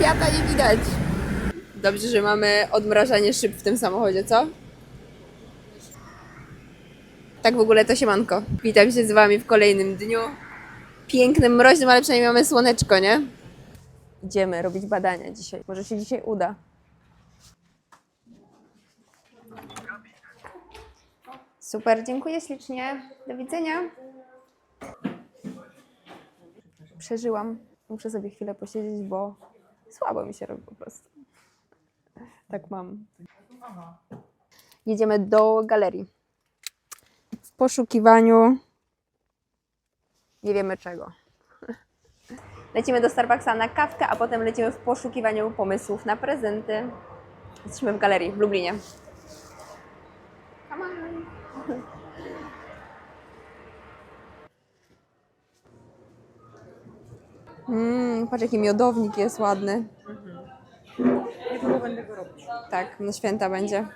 Fiata nie widać. Dobrze, że mamy odmrażanie szyb w tym samochodzie, co? Tak w ogóle to siemanko. Witam się z wami w kolejnym dniu. Pięknym, mroźnym, ale przynajmniej mamy słoneczko, nie? Idziemy robić badania dzisiaj. Może się dzisiaj uda. Super, dziękuję ślicznie. Do widzenia. Przeżyłam. Muszę sobie chwilę posiedzieć, bo słabo mi się robi po prostu. Tak mam. Jedziemy do galerii. W poszukiwaniu nie wiemy czego. Lecimy do Starbucksa na kawkę, a potem lecimy w poszukiwaniu pomysłów na prezenty. Jesteśmy w galerii w Lublinie. Come on. Mmm, patrz jaki miodownik jest ładny. Niedługo będę go robić. Tak, na święta będzie.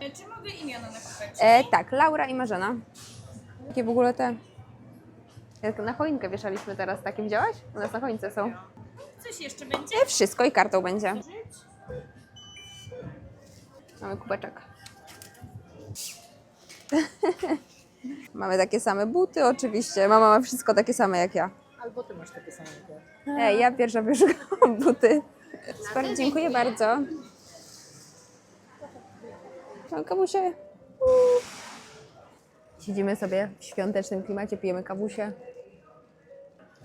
E, Czy mogę imiona napisać? E, tak, Laura i Marzena. Jakie w ogóle te... Jak na choinkę wieszaliśmy teraz, takie widziałaś? U nas na choince są. Coś jeszcze będzie? E, wszystko i kartą będzie. Mamy kubeczek. Mamy takie same buty oczywiście. Mama ma wszystko takie same jak ja. Albo ty masz takie same ja. Ej, ja pierwsza wyszukałam buty. Super, dziękuję bardzo. Mam kawusie. Siedzimy sobie w świątecznym klimacie, pijemy kawusie.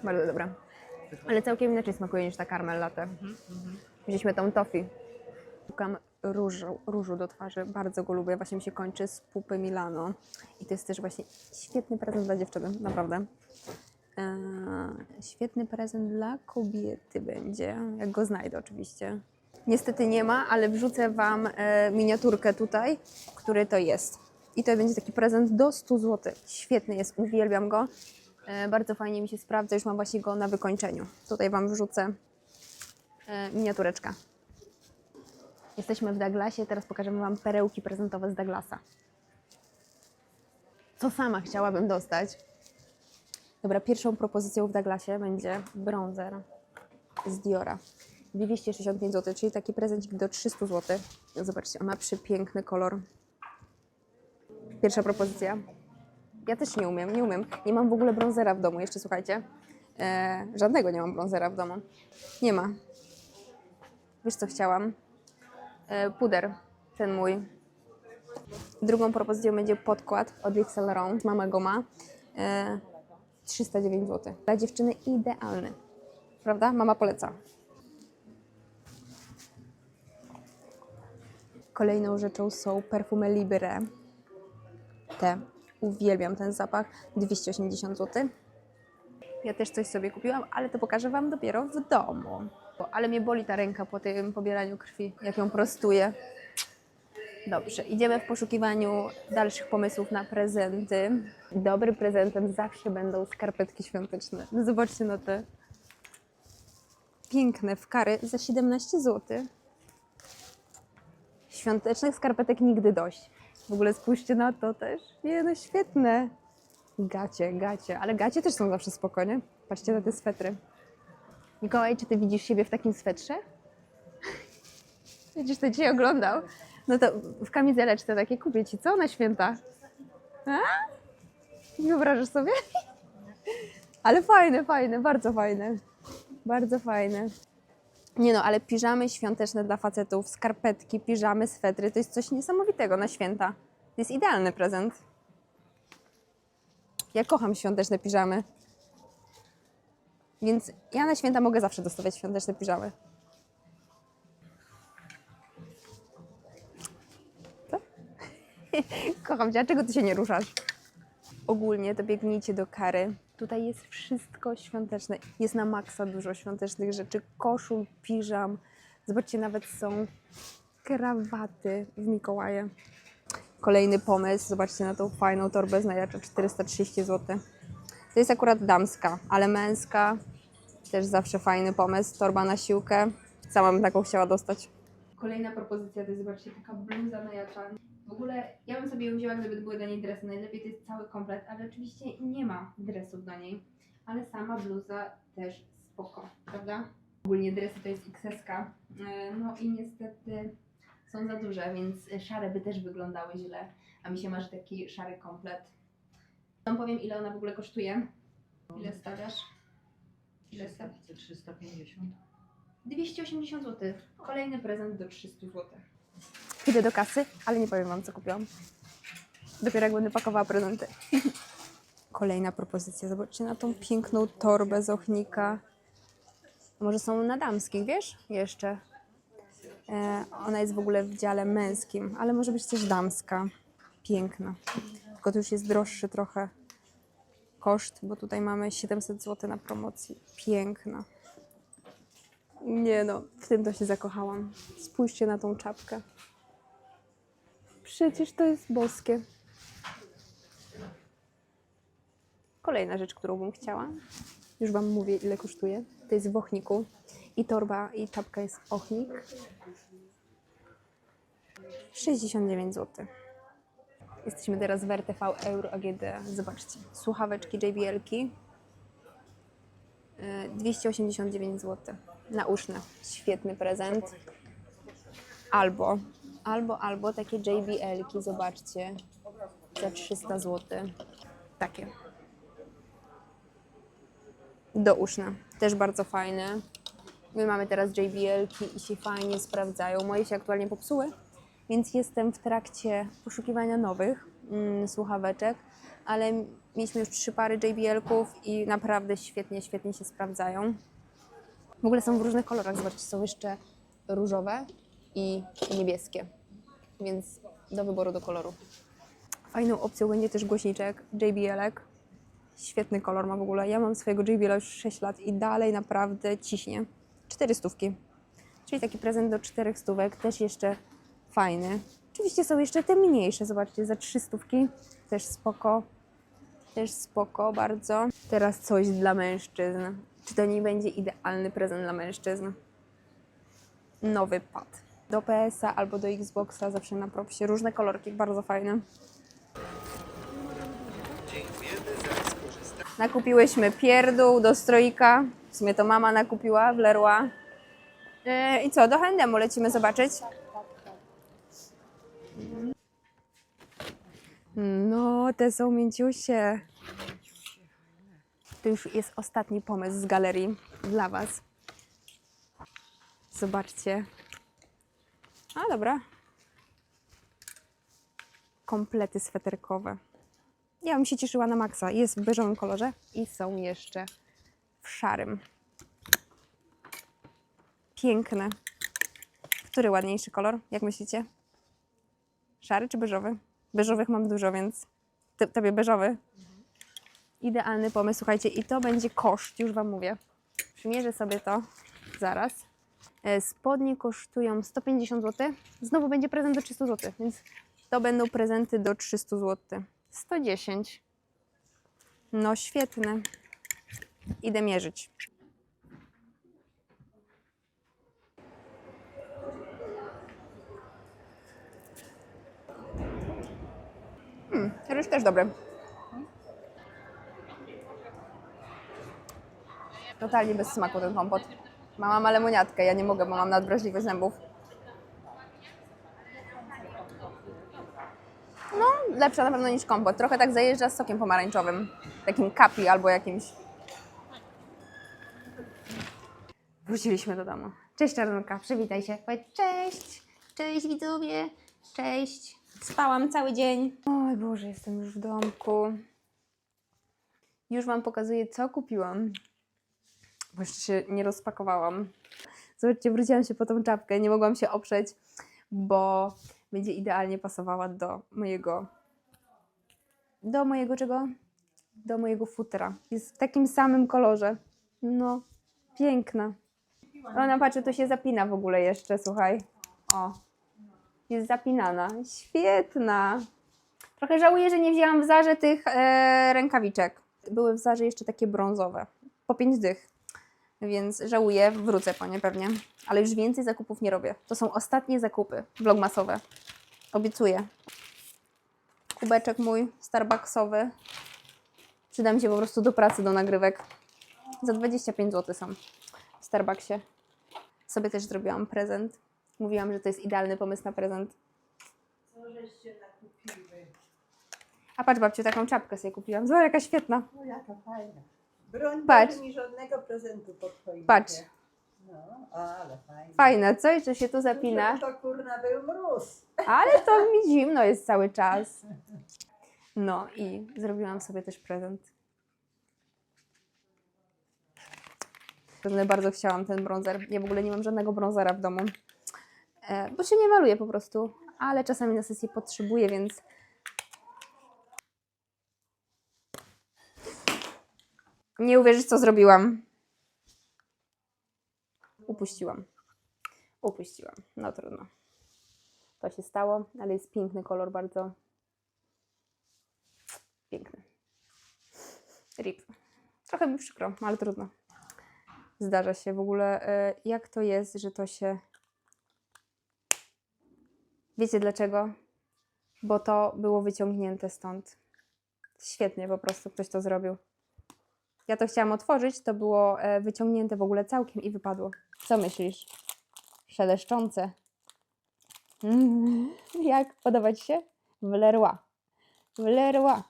Bardzo dobra. Ale całkiem inaczej smakuje niż ta karmel latte. Wzięliśmy tą toffee. Szukam różu, różu do twarzy. Bardzo go lubię. Właśnie mi się kończy z pupy Milano. I to jest też właśnie świetny prezent dla dziewczyny. Naprawdę. Eee, świetny prezent dla kobiety będzie, jak go znajdę oczywiście. Niestety nie ma, ale wrzucę Wam e, miniaturkę tutaj, który to jest. I to będzie taki prezent do 100 zł. Świetny jest, uwielbiam go. E, bardzo fajnie mi się sprawdza, już mam właśnie go na wykończeniu. Tutaj Wam wrzucę e, miniatureczkę. Jesteśmy w Douglasie, teraz pokażemy Wam perełki prezentowe z Douglasa. Co sama chciałabym dostać? Dobra, pierwszą propozycją w Douglasie będzie bronzer z Diora. 265 zł, czyli taki prezencik do 300 zł. Zobaczcie, on ma przepiękny kolor. Pierwsza propozycja. Ja też nie umiem, nie umiem. Nie mam w ogóle bronzera w domu, jeszcze słuchajcie. E, żadnego nie mam bronzera w domu. Nie ma. Wiesz co chciałam? E, puder, ten mój. Drugą propozycją będzie podkład od Yves Saint Laurent. Mama go ma. E, 309 zł. Dla dziewczyny idealny. Prawda? Mama poleca. Kolejną rzeczą są perfumy Libre. Te. Uwielbiam ten zapach. 280 zł. Ja też coś sobie kupiłam, ale to pokażę Wam dopiero w domu. Ale mnie boli ta ręka po tym pobieraniu krwi, jak ją prostuję. Dobrze, idziemy w poszukiwaniu dalszych pomysłów na prezenty. Dobrym prezentem zawsze będą skarpetki świąteczne. No zobaczcie na te piękne w kary za 17 zł. Świątecznych skarpetek nigdy dość. W ogóle spójrzcie na to też. Nie, no świetne. Gacie, gacie, ale gacie też są zawsze spokojnie. Patrzcie na te swetry. Mikołaj, czy ty widzisz siebie w takim swetrze? Będziesz to dzisiaj oglądał. No to w kamizeleczce takie kupię ci, co? Na święta. Nie Wyobrażasz sobie? Ale fajne, fajne, bardzo fajne. Bardzo fajne. Nie no, ale piżamy świąteczne dla facetów, skarpetki, piżamy, swetry, to jest coś niesamowitego na święta. To jest idealny prezent. Ja kocham świąteczne piżamy. Więc ja na święta mogę zawsze dostawać świąteczne piżamy. Kocham cię, a czego ty się nie ruszasz? Ogólnie to biegnijcie do kary. Tutaj jest wszystko świąteczne. Jest na maksa dużo świątecznych rzeczy. Koszul, piżam. Zobaczcie, nawet są krawaty w Mikołaje. Kolejny pomysł. Zobaczcie na tą fajną torbę z najacza 430 zł. To jest akurat damska, ale męska też zawsze fajny pomysł. Torba na siłkę. Sama bym taką chciała dostać. Kolejna propozycja to jest zobaczcie taka bluza na jaczan. W ogóle ja bym sobie ją wzięła, gdyby były do niej dresy. Najlepiej to jest cały komplet, ale oczywiście nie ma dresów do niej. Ale sama bluza też spoko, prawda? Ogólnie dresy to jest XS. No i niestety są za duże, więc szare by też wyglądały źle. A mi się marzy taki szary komplet. Wam powiem ile ona w ogóle kosztuje. Ile stawiasz? Ile stawiasz? 350. 280 zł. Kolejny prezent do 300 zł. Idę do kasy, ale nie powiem Wam, co kupiłam. Dopiero jak będę pakowała prezenty. Kolejna propozycja. Zobaczcie na tą piękną torbę z ochnika. Może są na damskich, wiesz? Jeszcze. E, ona jest w ogóle w dziale męskim, ale może być też damska. Piękna. Tylko to już jest droższy trochę koszt, bo tutaj mamy 700 zł na promocji. Piękna. Nie no, w tym to się zakochałam. Spójrzcie na tą czapkę. Przecież to jest boskie. Kolejna rzecz, którą bym chciała. Już Wam mówię, ile kosztuje. To jest w ochniku. I torba, i czapka jest ochnik. 69 zł. Jesteśmy teraz w RTV Euro AGD. Zobaczcie. Słuchaweczki JBL-ki. Y, 289 zł. Nauszne. Świetny prezent. Albo, albo, albo takie JBL-ki, zobaczcie. Za 300 zł. Takie. Douszne. Też bardzo fajne. My mamy teraz JBL-ki i się fajnie sprawdzają. Moje się aktualnie popsuły, więc jestem w trakcie poszukiwania nowych mm, słuchaweczek, ale mieliśmy już trzy pary JBL-ków i naprawdę świetnie, świetnie się sprawdzają. W ogóle są w różnych kolorach, zobaczcie, są jeszcze różowe i niebieskie, więc do wyboru do koloru. Fajną opcją będzie też głośniczek JBL-ek. Świetny kolor ma w ogóle. Ja mam swojego JBL już 6 lat i dalej naprawdę ciśnie. 4 stówki. Czyli taki prezent do 4 stówek, też jeszcze fajny. Oczywiście są jeszcze te mniejsze, zobaczcie, za 3 stówki. Też spoko. Też spoko bardzo. Teraz coś dla mężczyzn. Czy to nie będzie idealny prezent dla mężczyzn? Nowy pad. Do PS-a albo do Xboxa, zawsze na propsie. Różne kolorki, bardzo fajne. Nakupiłyśmy pierdół do stroika. W sumie to mama nakupiła w Leroy. Yy, I co, do H&M lecimy zobaczyć? No, te są mięciusie. To już jest ostatni pomysł z galerii dla Was. Zobaczcie. A, dobra. Komplety sweterkowe. Ja bym się cieszyła na maksa. Jest w beżowym kolorze i są jeszcze w szarym. Piękne. Który ładniejszy kolor? Jak myślicie? Szary czy beżowy? Beżowych mam dużo, więc tobie beżowy. Idealny pomysł, słuchajcie, i to będzie koszt, już Wam mówię. Przymierzę sobie to zaraz. E, Spodnie kosztują 150 zł. Znowu będzie prezent do 300 zł, więc to będą prezenty do 300 zł. 110. No świetne. Idę mierzyć. Hmm, ryż też dobry. Totalnie bez smaku ten kompot. Mama ma lemoniatkę, ja nie mogę, bo mam nadwrażliwość zębów. No, lepsza na pewno niż kompot. Trochę tak zajeżdża z sokiem pomarańczowym. Takim kapi albo jakimś. Wróciliśmy do domu. Cześć Czarnulka, przywitaj się. Powiedz cześć. Cześć widzowie. Cześć. Spałam cały dzień. Oj Boże, jestem już w domku. Już Wam pokazuję, co kupiłam. Bo jeszcze się nie rozpakowałam. Zobaczcie, wróciłam się po tą czapkę. Nie mogłam się oprzeć, bo będzie idealnie pasowała do mojego. Do mojego czego? Do mojego futra. Jest w takim samym kolorze. No, piękna. Ona patrzy, to się zapina w ogóle jeszcze, słuchaj. O, jest zapinana. Świetna. Trochę żałuję, że nie wzięłam w Zarze tych e, rękawiczek. Były w Zarze jeszcze takie brązowe. Po pięć dych. Więc żałuję, wrócę po nie pewnie. Ale już więcej zakupów nie robię. To są ostatnie zakupy vlogmasowe. Obiecuję. Kubeczek mój starbucksowy. Przyda mi się po prostu do pracy, do nagrywek. Za 25 zł są w Starbucksie. Sobie też zrobiłam prezent. Mówiłam, że to jest idealny pomysł na prezent. Co żeście nakupiły? A patrz babciu, taką czapkę sobie kupiłam. Zobacz, jaka świetna. No jaka fajna. Broń Patrz. Mi żadnego prezentu pod choinkę. Patrz. No, ale fajnie. Fajne, co? Jeszcze się tu zapina. To kurna był mróz. Ale to mi zimno jest cały czas. No i zrobiłam sobie też prezent. Bardzo chciałam ten bronzer. Ja w ogóle nie mam żadnego bronzera w domu, e, bo się nie maluję po prostu, ale czasami na sesji potrzebuję, więc nie uwierzysz, co zrobiłam. Upuściłam. Upuściłam. No trudno. To się stało, ale jest piękny kolor, bardzo piękny. Rip. Trochę mi przykro, ale trudno. Zdarza się w ogóle. e, Jak to jest, że to się. Wiecie dlaczego? Bo to było wyciągnięte stąd. Świetnie po prostu ktoś to zrobił. Ja to chciałam otworzyć, to było e, wyciągnięte w ogóle całkiem i wypadło. Co myślisz? Szeleszczące. Mm, jak podoba Ci się? Vleroy. Vleroy.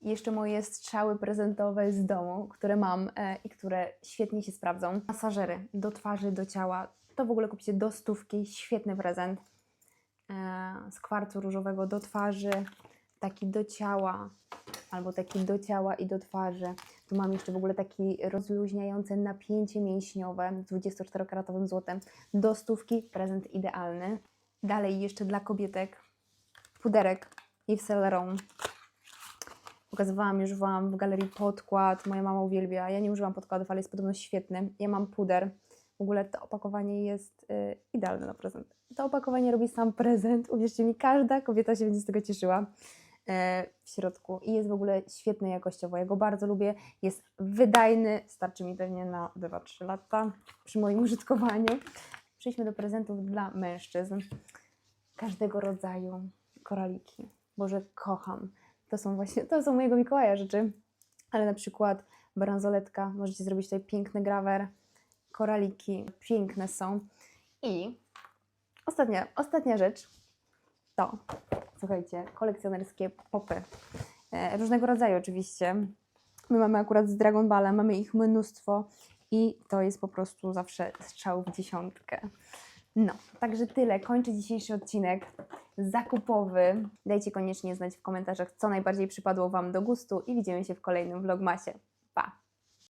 I jeszcze moje strzały prezentowe z domu, które mam e, i które świetnie się sprawdzą. Masażery do twarzy, do ciała. To w ogóle kupicie do stówki. Świetny prezent. E, z kwarcu różowego do twarzy, taki do ciała, albo taki do ciała i do twarzy. Tu mam jeszcze w ogóle taki rozluźniające napięcie mięśniowe z 24-karatowym złotem. Do stówki prezent idealny. Dalej jeszcze dla kobietek puderek Yves Saint Laurent. Pokazywałam już Wam w galerii podkład. Moja mama uwielbia. Ja nie używam podkładów, ale jest podobno świetny. Ja mam puder. W ogóle to opakowanie jest y, idealne na prezent. To opakowanie robi sam prezent. Uwierzcie mi, każda kobieta się będzie z tego cieszyła w środku. I jest w ogóle świetny jakościowo. Ja go bardzo lubię. Jest wydajny. Starczy mi pewnie na 2-3 lata przy moim użytkowaniu. Przejdźmy do prezentów dla mężczyzn. Każdego rodzaju koraliki. Boże, kocham. To są właśnie, to są mojego Mikołaja rzeczy. Ale na przykład bransoletka. Możecie zrobić tutaj piękny grawer. Koraliki piękne są. I ostatnia, ostatnia rzecz to, słuchajcie, kolekcjonerskie popy. E, różnego rodzaju oczywiście. My mamy akurat z Dragon Balla, mamy ich mnóstwo i to jest po prostu zawsze strzał w dziesiątkę. No, także tyle. Kończę dzisiejszy odcinek zakupowy. Dajcie koniecznie znać w komentarzach, co najbardziej przypadło Wam do gustu i widzimy się w kolejnym vlogmasie.